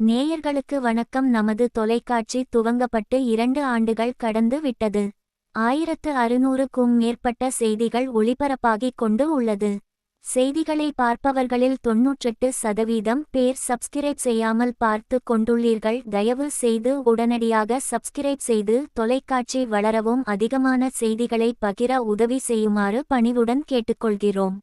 நேயர்களுக்கு வணக்கம். நமது தொலைக்காட்சி துவங்கப்பட்டு இரண்டு ஆண்டுகள் கடந்து விட்டது. ஆயிரத்து அறுநூறுக்கும் மேற்பட்ட செய்திகள் ஒளிபரப்பாகிக் கொண்டு உள்ளது. செய்திகளை பார்ப்பவர்களில் தொன்னூற்றெட்டு சதவீதம் பேர் சப்ஸ்கிரைப் செய்யாமல் பார்த்து கொண்டுள்ளீர்கள். தயவு செய்து உடனடியாக சப்ஸ்கிரைப் செய்து தொலைக்காட்சி வளரவும். அதிகமான செய்திகளை பகிர உதவி செய்யுமாறு பணிவுடன் கேட்டுக்கொள்கிறோம்.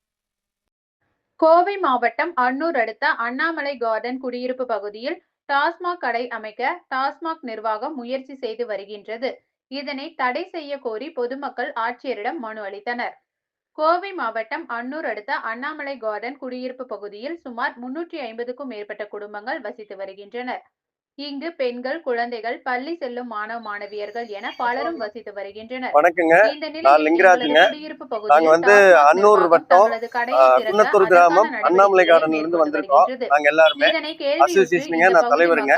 கோவை மாவட்டம் அன்னூர் அடுத்த அண்ணாமலை கார்டன் குடியிருப்பு பகுதியில் டாஸ்மாக் கடை அமைக்க டாஸ்மாக் நிர்வாகம் முயற்சி செய்து வருகின்றது. இதனை தடை செய்ய கோரி பொதுமக்கள் ஆட்சியரிடம் மனு அளித்தனர். கோவை மாவட்டம் அன்னூர் அடுத்த அண்ணாமலை கார்டன் குடியிருப்பு பகுதியில் சுமார் முன்னூற்றி ஐம்பதுக்கும் மேற்பட்ட குடும்பங்கள் வசித்து வருகின்றனர். இங்கு பெண்கள் குழந்தைகள் பள்ளி செல்லும் மாணவ மாணவியர்கள் என பலரும் வசித்து வருகின்றனர். வணக்கங்க. நான் லிங்கராஜுங்க. நாங்க வந்து அன்னூர் வட்டம், குன்னத்தூர் கிராமம் அண்ணாமலை கார்டன்ல இருந்து வந்திருக்கோம். நாங்க எல்லாருமே. இதனை association கேள்வியுற்று ங்க, இந்த நான் தலைவருங்க.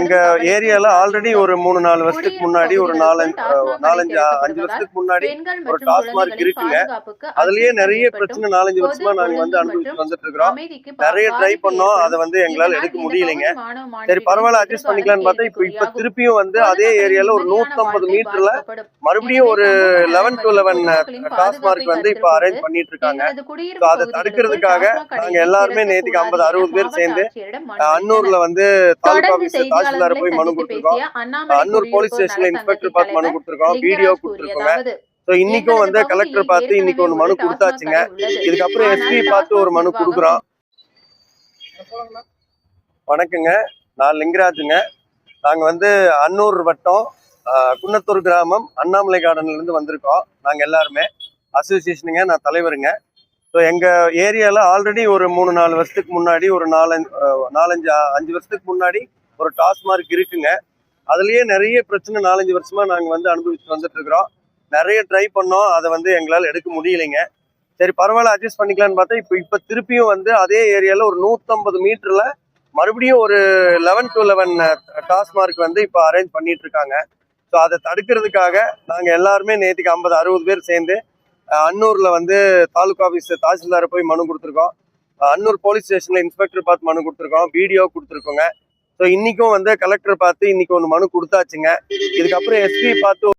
எங்க ஏரியால ஆல்ரெடி ஒரு மூணு நாலு வருஷத்துக்கு முன்னாடி ஒரு நாலஞ்சு நாலஞ்சு அஞ்சு வருஷத்துக்கு முன்னாடி ஒரு டாஸ்மார்க் இருக்குங்க. அதுலயே நிறைய பிரச்சனை நாலஞ்சு வருஷமா நாங்க வந்து அனுபவிச்சு வந்துட்டு இருக்கிறோம். நிறைய ட்ரை பண்ணோம். அதை வந்து எங்களால எடுக்க முடியலைங்க. சரி மாணவிகளின் பரவாயில்ல அட்ஜஸ்ட் பண்ணிக்கலாம்னு பார்த்தா இப்ப இப்ப. திருப்பியும் வந்து அதே ஏரியால ஒரு நூத்தம்பது மீட்டர்ல. மறுபடியும் ஒரு லெவன் டு லெவன் டாஸ்மார்க் வந்து இப்ப அரேஞ்ச் பண்ணிட்டு இருக்காங்க அதை தடுக்கிறதுக்காக நாங்க எல்லாருமே நேத்துக்கு ஐம்பது அறுபது பேர் சேர்ந்து அன்னூர்ல. வந்து தாலுகா ஆபீஸ் தாசில்தார போய் மனு கொடுத்துருக்கோம் அன்னூர் போலீஸ் ஸ்டேஷன்ல இன்ஸ்பெக்டர் பார்த்து மனு கொடுத்துருக்கோம் வீடியோ கொடுத்துருக்கோங்க ஸோ இன்னைக்கும் வந்து கலெக்டர் பார்த்து இன்னைக்கு ஒன்று மனு கொடுத்தாச்சுங்க. இதுக்கப்புறம் எஸ்பி பார்த்து ஒரு மனு கொடுக்குறோம் வணக்கங்க நான் லிங்கராஜுங்க. நாங்கள் வந்து அன்னூர் வட்டம் குன்னத்தூர் கிராமம் அண்ணாமலை கார்டன்லேருந்து வந்திருக்கோம். நாங்கள் எல்லாருமே. அசோசியேஷனுங்க நான் தலைவருங்க. ஸோ எங்கள் ஏரியாவில் ஆல்ரெடி ஒரு மூணு நாலு வருஷத்துக்கு முன்னாடி ஒரு நாலஞ்சு நாலஞ்சு அஞ்சு வருஷத்துக்கு முன்னாடி ஒரு டாஸ்மார்க் இருக்குங்க. அதுலேயே நிறைய பிரச்சனை நாலஞ்சு வருஷமாக நாங்கள் வந்து அனுபவிச்சு வந்துட்டு இருக்கிறோம். நிறைய ட்ரை பண்ணோம். அதை வந்து எங்களால் எடுக்க முடியலைங்க. சரி பரவாயில்ல அட்ஜஸ்ட் பண்ணிக்கலாம்னு பார்த்தா இப்போ இப்போ திருப்பியும் வந்து அதே ஏரியாவில் ஒரு நூற்றம்பது மீட்டரில் மறுபடியும் ஒரு லெவன் டு லெவன் டாஸ்மார்க் வந்து இப்போ அரேஞ்ச் பண்ணிட்டு இருக்காங்க ஸோ அதை தடுக்கிறதுக்காக நாங்கள் எல்லாருமே நேற்றுக்கு ஐம்பது அறுபது பேர் சேர்ந்து அன்னூரில் வந்து தாலுக்கா ஆஃபீஸ் தாசில்தாரை போய் மனு கொடுத்துருக்கோம். அன்னூர் போலீஸ் ஸ்டேஷனில் இன்ஸ்பெக்டர் பார்த்து மனு கொடுத்துருக்கோம். வீடியோ கொடுத்துருக்கோங்க. ஸோ இன்றைக்கும் வந்து கலெக்டர் பார்த்து இன்னைக்கு ஒன்று மனு கொடுத்தாச்சுங்க. இதுக்கப்புறம் எஸ்பி பார்த்து